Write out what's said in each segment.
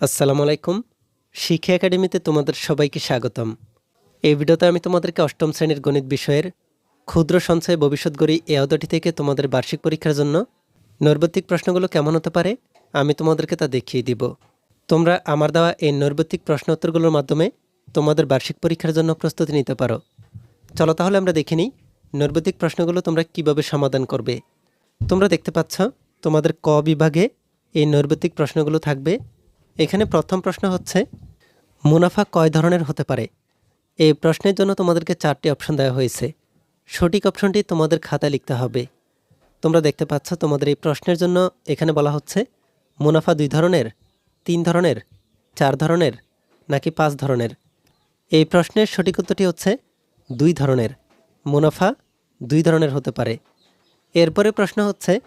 আসসালামু আলাইকুম। শিক্ষা একাডেমিতে তোমাদের সবাইকে স্বাগতম। এই ভিডিওতে আমি তোমাদেরকে অষ্টম শ্রেণির গণিত বিষয়ের ক্ষুদ্র সঞ্চয় ভবিষ্যৎ গড়ি এ অধ্যায়টি থেকে তোমাদের বার্ষিক পরীক্ষার জন্য নৈর্বত্তিক প্রশ্নগুলো কেমন হতে পারে আমি তোমাদেরকে তা দেখিয়ে দিব। তোমরা আমার দেওয়া এই নৈর্বত্তিক প্রশ্ন উত্তরগুলোর মাধ্যমে তোমাদের বার্ষিক পরীক্ষার জন্য প্রস্তুতি নিতে পারো। চলো তাহলে আমরা দেখে নিই নৈর্বত্তিক প্রশ্নগুলো তোমরা কীভাবে সমাধান করবে। তোমরা দেখতে পাচ্ছ তোমাদের ক বিভাগে এই নৈর্বত্তিক প্রশ্নগুলো থাকবে। এখানে প্রথম প্রশ্ন হচ্ছে, মুনাফা কয় ধরনের হতে পারে? এই প্রশ্নের জন্য তোমাদেরকে চারটি অপশন দেওয়া হয়েছে। সঠিক অপশনটি তোমাদের খাতায় লিখতে হবে। তোমরা দেখতে পাচ্ছ তোমাদের এই প্রশ্নের জন্য এখানে বলা হচ্ছে, মুনাফা দুই ধরনের, তিন ধরনের, চার ধরনের, নাকি পাঁচ ধরনের? এই প্রশ্নের সঠিক উত্তরটি হচ্ছে, দুই ধরনের, মুনাফা দুই ধরনের হতে পারে। এরপরে প্রশ্ন হচ্ছে,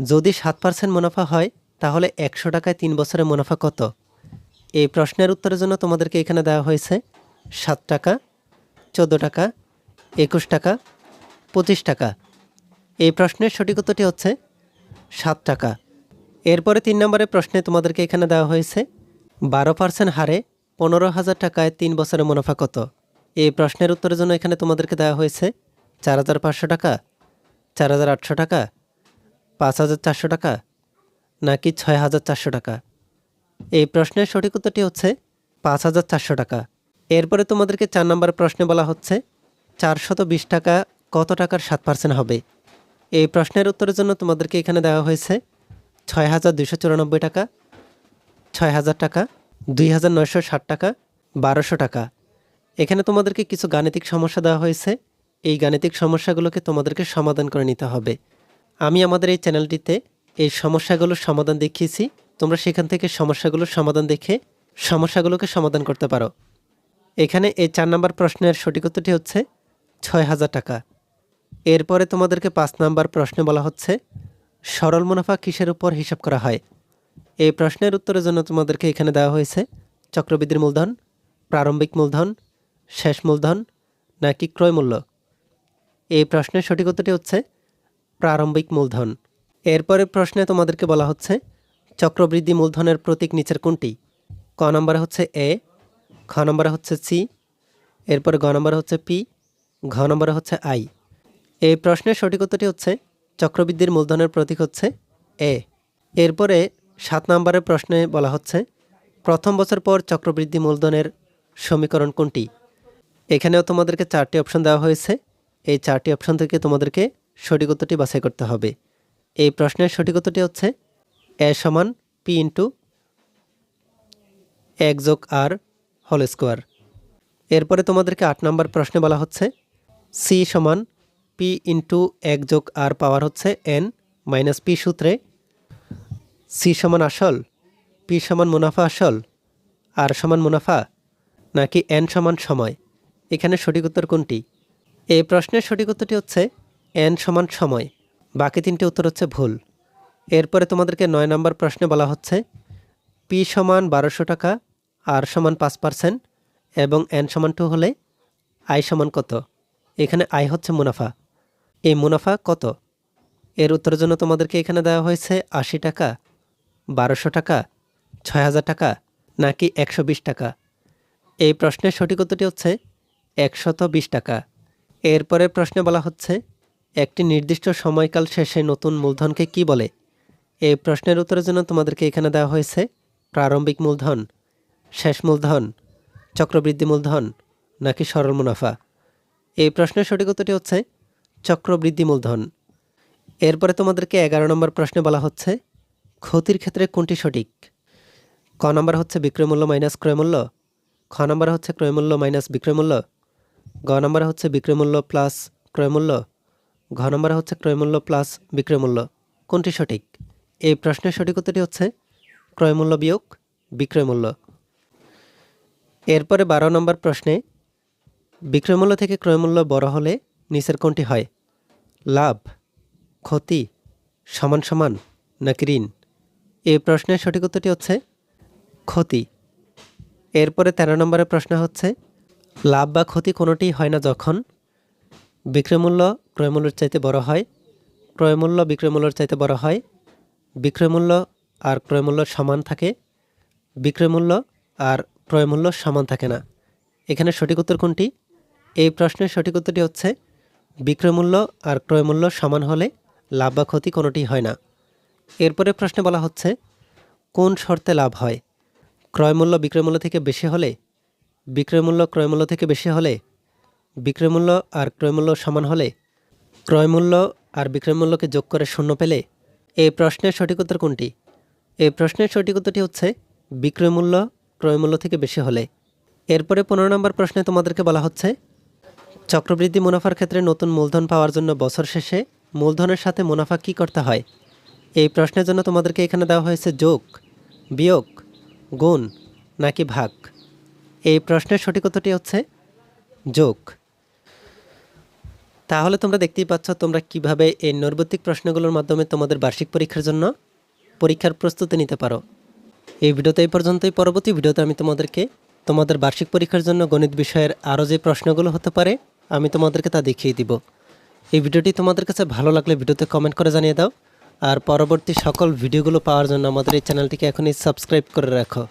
যদি সাত পার্সেন্ট মুনাফা হয় তাহলে একশো টাকায় তিন বছরের মুনাফা কত? এই প্রশ্নের উত্তরের জন্য তোমাদেরকে এখানে দেওয়া হয়েছে সাত টাকা, চোদ্দ টাকা, একুশ টাকা, পঁচিশ টাকা। এই প্রশ্নের সঠিক উত্তরটি হচ্ছে সাত টাকা। এরপরে তিন নম্বরের প্রশ্নে তোমাদেরকে এখানে দেওয়া হয়েছে বারো পার্সেন্ট হারে পনেরো হাজার টাকায় তিন বছরের মুনাফা কত? এই প্রশ্নের উত্তরের জন্য এখানে তোমাদেরকে দেওয়া হয়েছে চার হাজার পাঁচশো টাকা, চার হাজার আটশো টাকা, পাঁচ হাজার চারশো টাকা নাকি ছয় হাজার চারশো টাকা? এই প্রশ্নের সঠিক উত্তরটি হচ্ছে পাঁচ হাজার চারশো টাকা। এরপরে তোমাদেরকে চার নম্বর প্রশ্নে বলা হচ্ছে, চারশত বিশ টাকা কত টাকার সাত পার্সেন্ট হবে? এই প্রশ্নের উত্তরের জন্য তোমাদেরকে এখানে দেওয়া হয়েছে, ছয় হাজার দুশো চুরানব্বই টাকা, ছয় হাজার টাকা, দুই হাজার নয়শো ষাট টাকা, বারোশো টাকা। এখানে তোমাদেরকে কিছু গাণিতিক সমস্যা দেওয়া হয়েছে, এই গাণিতিক সমস্যাগুলোকে তোমাদেরকে সমাধান করে নিতে হবে। আমি আমাদের এই চ্যানেলটিতে এই সমস্যাগুলোর সমাধান দেখিয়েছি। তোমরা সেখান থেকে সমস্যাগুলোর সমাধান দেখে সমস্যাগুলোকে সমাধান করতে পারো। এখানে এই চার নাম্বার প্রশ্নের সঠিক উত্তরটি হচ্ছে ছয় হাজার টাকা। এরপরে তোমাদেরকে পাঁচ নাম্বার প্রশ্নে বলা হচ্ছে, সরল মুনাফা কিসের উপর হিসাব করা হয়? এই প্রশ্নের উত্তরের জন্য তোমাদেরকে এখানে দেওয়া হয়েছে, চক্রবৃদ্ধির মূলধন, প্রারম্ভিক মূলধন, শেষ মূলধন, নাকি ক্রয় মূল্য? এই প্রশ্নের সঠিক উত্তরটি হচ্ছে, প্রারম্ভিক মূলধন। এরপরে প্রশ্নে তোমাদেরকে বলা হচ্ছে, চক্রবৃদ্ধি মূলধনের প্রতীক নিচের কোনটি? ক নম্বরে হচ্ছে এ খ নম্বরে হচ্ছে সি, এরপরে গ নম্বরে হচ্ছে পি, ঘ নম্বরে হচ্ছে আই। এই প্রশ্নের সঠিক উত্তরটি হচ্ছে, চক্রবৃদ্ধির মূলধনের প্রতীক হচ্ছে এ। এরপরে সাত নম্বরের প্রশ্নে বলা হচ্ছে, প্রথম বছর পর চক্রবৃদ্ধি মূলধনের সমীকরণ কোনটি? এখানেও তোমাদেরকে চারটি অপশন দেওয়া হয়েছে, এই চারটি অপশন থেকে তোমাদেরকে সঠিক উত্তরটি বাছাই করতে হবে। এই প্রশ্নের সঠিক হচ্ছে এ সমান পি ইন্টু এক যোগ আর হোল স্কোয়ার। এরপরে তোমাদেরকে আট নম্বর প্রশ্নে বলা হচ্ছে সি সমান পি ইন্টু এক যোগ আর পাওয়ার হচ্ছে এন মাইনাস পি সূত্রে। সি সমান আসল পি সমান মুনাফা আসল, আর সমান মুনাফা নাকি এন সমান সময়? এখানে সঠিক উত্তর কোনটি? এই প্রশ্নের সঠিক উত্তরটি হচ্ছে এন সমান সময়। বাকি তিনটি উত্তর হচ্ছে ভুল। এরপরে তোমাদেরকে নয় নম্বর প্রশ্নে বলা হচ্ছে, পি সমান বারোশো টাকা, আর সমান পাঁচ পার্সেন্ট, এবং এন সমান টু হলে আই সমান কত? এখানে আই হচ্ছে মুনাফা। এই মুনাফা কত? এর উত্তরের জন্য তোমাদেরকে এখানে দেওয়া হয়েছে আশি টাকা, বারোশো টাকা, ছয় হাজার টাকা, নাকি একশো বিশ টাকা। এই প্রশ্নের সঠিক উত্তরটি হচ্ছে একশত বিশ টাকা। এরপরে প্রশ্নে বলা হচ্ছে একটি নির্দিষ্ট সময়কাল শেষে নতুন মূলধনকে কি বলে? এই প্রশ্নের উত্তরের জন্য তোমাদেরকে এখানে দেওয়া হয়েছে, প্রারম্ভিক মূলধন, শেষ মূলধন, চক্রবৃদ্ধি মূলধন, নাকি সরল মুনাফা? এই প্রশ্নের সঠিক উত্তরটি হচ্ছে, চক্রবৃদ্ধি মূলধন। এরপরে তোমাদেরকে এগারো নম্বর প্রশ্নে বলা হচ্ছে, ক্ষতির ক্ষেত্রে কোনটি সঠিক? ক নম্বর হচ্ছে বিক্রয় মূল্য মাইনাস ক্রয়মূল্য খ নম্বর হচ্ছে ক্রয়মূল্য মাইনাস বিক্রয়মূল্য গ নম্বর হচ্ছে বিক্রয়মূল্য প্লাস ক্রয়মূল্য ঘ নম্বর হচ্ছে ক্রয়মূল্য প্লাস বিক্রয়মূল্য কোনটি সঠিক? এই প্রশ্নের সঠিক উত্তরটি হচ্ছে ক্রয়মূল্য বিয়োগ বিক্রয়মূল্য এরপরে বারো নম্বর প্রশ্নে বিক্রয়মূল্য থেকে ক্রয়মূল্য বড় হলে নিচের কোনটি হয়? লাভ, ক্ষতি, সমান সমান নাকি ঋণ? এই প্রশ্নের সঠিক উত্তরটি হচ্ছে ক্ষতি। এরপরে তেরো নম্বরের প্রশ্ন হচ্ছে, লাভ বা ক্ষতি কোনোটি হয় না যখন বিক্রয়মূল্য ক্রয়মূল্যের চাইতে বড় হয়? ক্রয়মূল্য, বিক্রয়মূল্যের চাইতে বড় হয়? বিক্রয়মূল্য আর ক্রয়মূল্য সমান থাকে? বিক্রয় মূল্য আর ক্রয় মূল্য সমান থাকে না। এখানে সঠিক উত্তর কোনটি? এই প্রশ্নের সঠিক উত্তরটি হচ্ছে বিক্রয় মূল্য আর ক্রয় মূল্য সমান হলে লাভ বা ক্ষতি কোনোটি হয় না। এরপরে প্রশ্নে বলা হচ্ছে, কোন শর্তে লাভ হয়? ক্রয় মূল্য বিক্রয় মূল্য থেকে বেশি হলে? বিক্রয় মূল্য ক্রয় মূল্য থেকে বেশি হলে? বিক্রয় মূল্য আর ক্রয় মূল্য সমান হলে? ক্রয় মূল্য আর বিক্রয় মূল্যকে যোগ করে শূন্য পেলে এই প্রশ্নের সঠিক উত্তর কোনটি? এই প্রশ্নের সঠিক উত্তরটি হচ্ছে বিক্রয় মূল্য ক্রয় মূল্য থেকে বেশি হলে। এরপরে পনেরো নম্বর প্রশ্নে তোমাদেরকে বলা হচ্ছে, চক্রবৃদ্ধি মুনাফার ক্ষেত্রে নতুন মূলধন পাওয়ার জন্য বছর শেষে মূলধনের সাথে মুনাফা কী করতে হয়? এই প্রশ্নের জন্য তোমাদেরকে এখানে দেওয়া হয়েছে যোগ, বিয়োগ, গুণ নাকি ভাগ। এই প্রশ্নের সঠিক উত্তরটি হচ্ছে যোগ। তাহলে তোমরা দেখতেই পাচ্ছ তোমরা কীভাবে এই নৈর্বত্তিক প্রশ্নগুলোর মাধ্যমে তোমাদের বার্ষিক পরীক্ষার জন্য পরীক্ষার প্রস্তুতি নিতে পারো। এই ভিডিওতে এই পর্যন্তই। পরবর্তী ভিডিওতে আমি তোমাদেরকে তোমাদের বার্ষিক পরীক্ষার জন্য গণিত বিষয়ের আরও যে প্রশ্নগুলো হতে পারে, আমি তোমাদেরকে তা দেখিয়ে দিব। এই ভিডিওটি তোমাদের কাছে ভালো লাগলে ভিডিওতে কমেন্ট করে জানিয়ে দাও। আর পরবর্তী সকল ভিডিওগুলো পাওয়ার জন্য আমাদের এই চ্যানেলটিকে এখনই সাবস্ক্রাইব করে রাখো।